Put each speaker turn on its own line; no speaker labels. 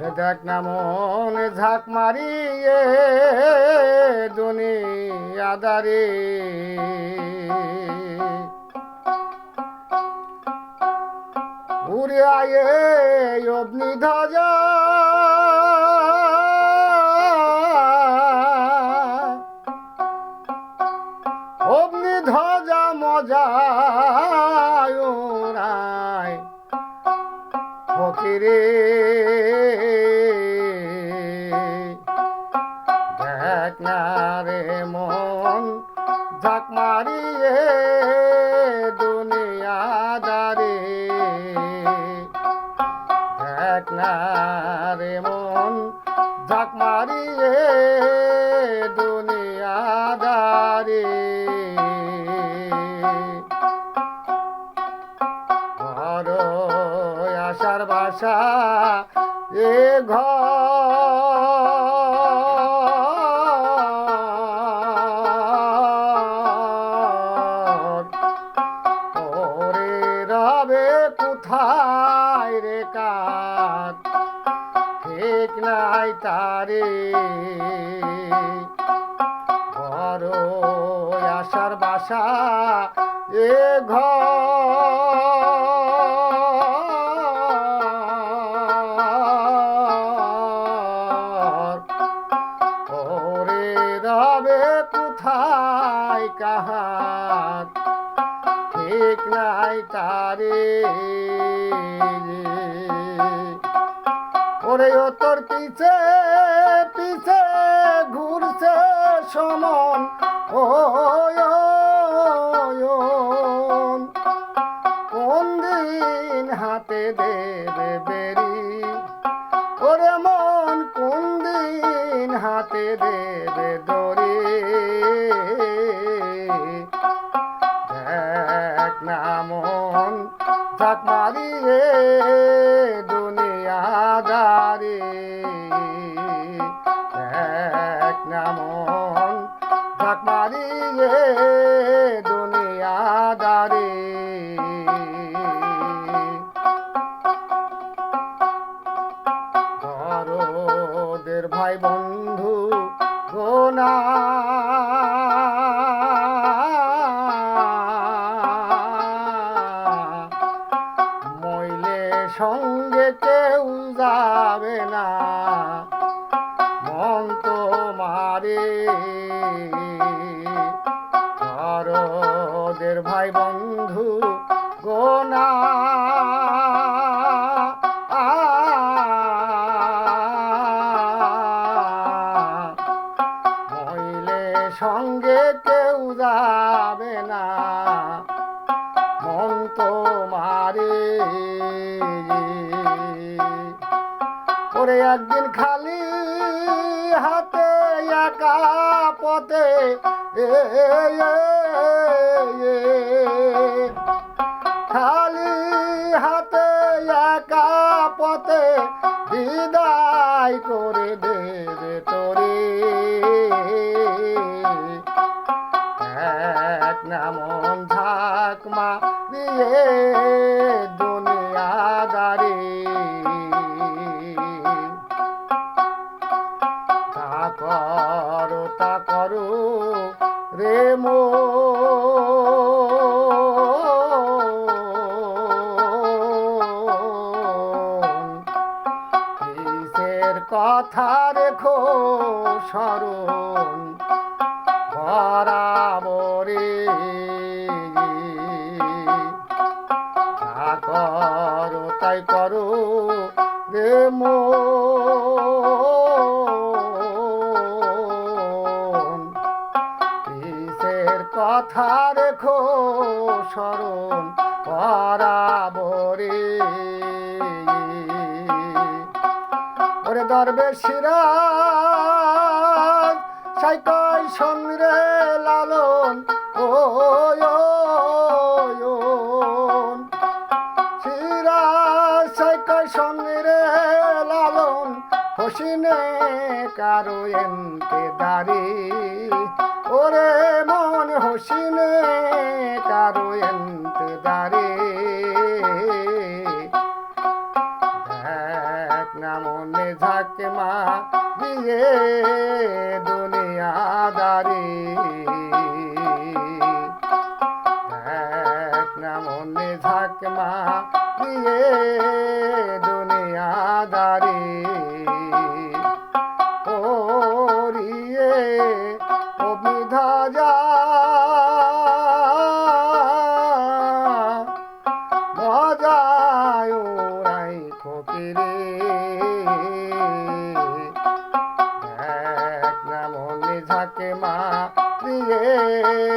ওরে দেখ না মন ঝাঁক মারিয়ে দুনিয়াদারি উড়ে আয়ে অগ্নি ধ্বজা। অগ্নি ধ্বজা ওরায় ফকিরে না রে মন ঝাঁক মারিয়ে দুনিয়াদারে। ঘর আসার বাসা এ ঘর। রবে কোথায় কাত, ঠিক নাই তারে। ঘর আশার বাসা, এ ঘর। রবে কোথায় কাহার? ঠিক নাই তারে। ওরে ও তোর পিছে পিছে ঘুরছে সমন। ও কোন দিন হাতে দেবে বেরি? ওরে মন, কোন দিন হাতে দেবে দরে দেখ না মন ঝাঁক মারিয়ে দুনিয়াদারে এক না মন ঝাঁক মারিয়ে দুনিয়াদারে। ঘরদের ভাই বন্ধু গোনা। মইলে সঙ্গে যাবে না। মন তো মারে ঘরদের ভাই বন্ধু গোনা। মইলে সঙ্গে কেউ যাবে না। মন তো একদিন খালি হাতে একা পথে খালি হাতে একা পথে বিদায় করে দেবে তোরে। এক না মন ঝাঁক কথা রেখো স্মরণ বরাবরে করো তাই করো রে মন। কথা রেখো স্মরণ বরাবরে দরবেশিরা সাইকয় সন্দ্রে লালন ও শিরা সাইকয় সন্দ্রে লালন, হসিনে কারও এনতে দাঁড়ি ওরে মন হসিনে কারও এনতে দাঁড়ি না মনে মা দিয়ে দুনিয়াদারি। দেখ না মা দিয়ে দুনিয়াদারি। রে